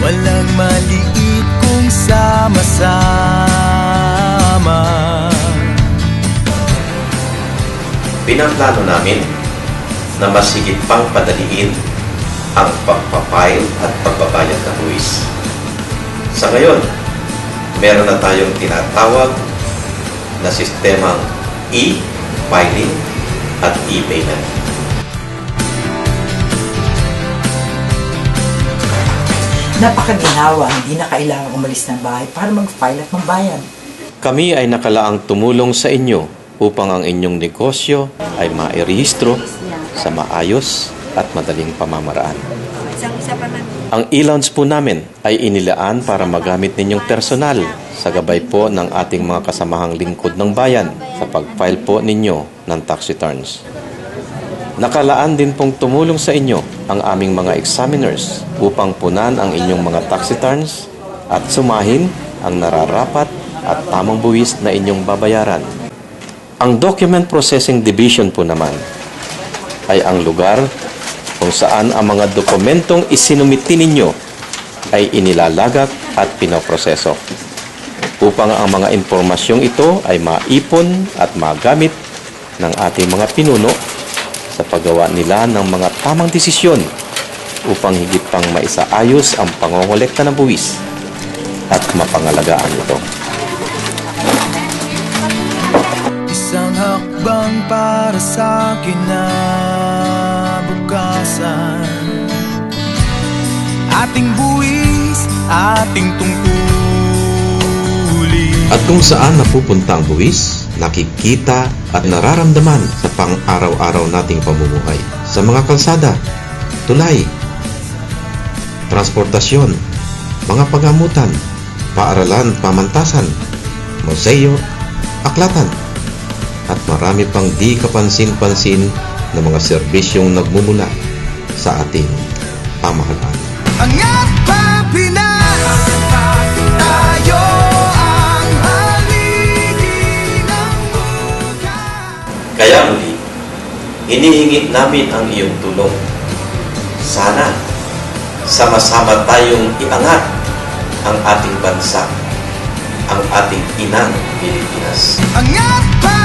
Walang maliit kung sama-sama Pinaplano namin na mas higit pang padaliin ang pagpapile at pagbabayad ng buwis. Sa ngayon, meron na tayong tinatawag na sistemang e-filing at e-payment. Napakaginawa, hindi na kailangang umalis ng bahay para mag-file at magbayad. Kami ay nakalaang tumulong sa inyo upang ang inyong negosyo ay mairehistro sa maayos at madaling pamamaraan. Ang e-lounge po namin ay inilaan para magamit ninyong personal sa gabay po ng ating mga kasamahang lingkod ng bayan sa pag-file po ninyo ng tax returns. Nakalaan din pong tumulong sa inyo ang aming mga examiners upang punan ang inyong mga tax returns at sumahin ang nararapat at tamang buwis na inyong babayaran. Ang Document Processing Division po naman ay ang lugar kung saan ang mga dokumentong isinumiti ninyo ay inilalagak at pinoproseso upang ang mga impormasyong ito ay maipon at magamit ng ating mga pinuno sa paggawa nila ng mga tamang desisyon upang higit pang maisaayos ang pangongolekta ng buwis at mapangalagaan ito. Hakbang para sa kinabukasan Ating buwis, ating tungkulin. At kung saan napupunta ang buwis, nakikita at nararamdaman sa pang-araw-araw nating pamumuhay. Sa mga kalsada, tulay, transportasyon, mga pagamutan, paaralan, pamantasan, museo, aklatan, at marami pang di kapansin-pansin na mga serbisyong nagmumula sa ating pamahalaan. Pa Pinas Tayo ang haligi ng Kaya muli, hinihingi namin ang iyong tulong. Sana, sama-sama tayong iangat ang ating bansa, ang ating inang Pilipinas. Angat pa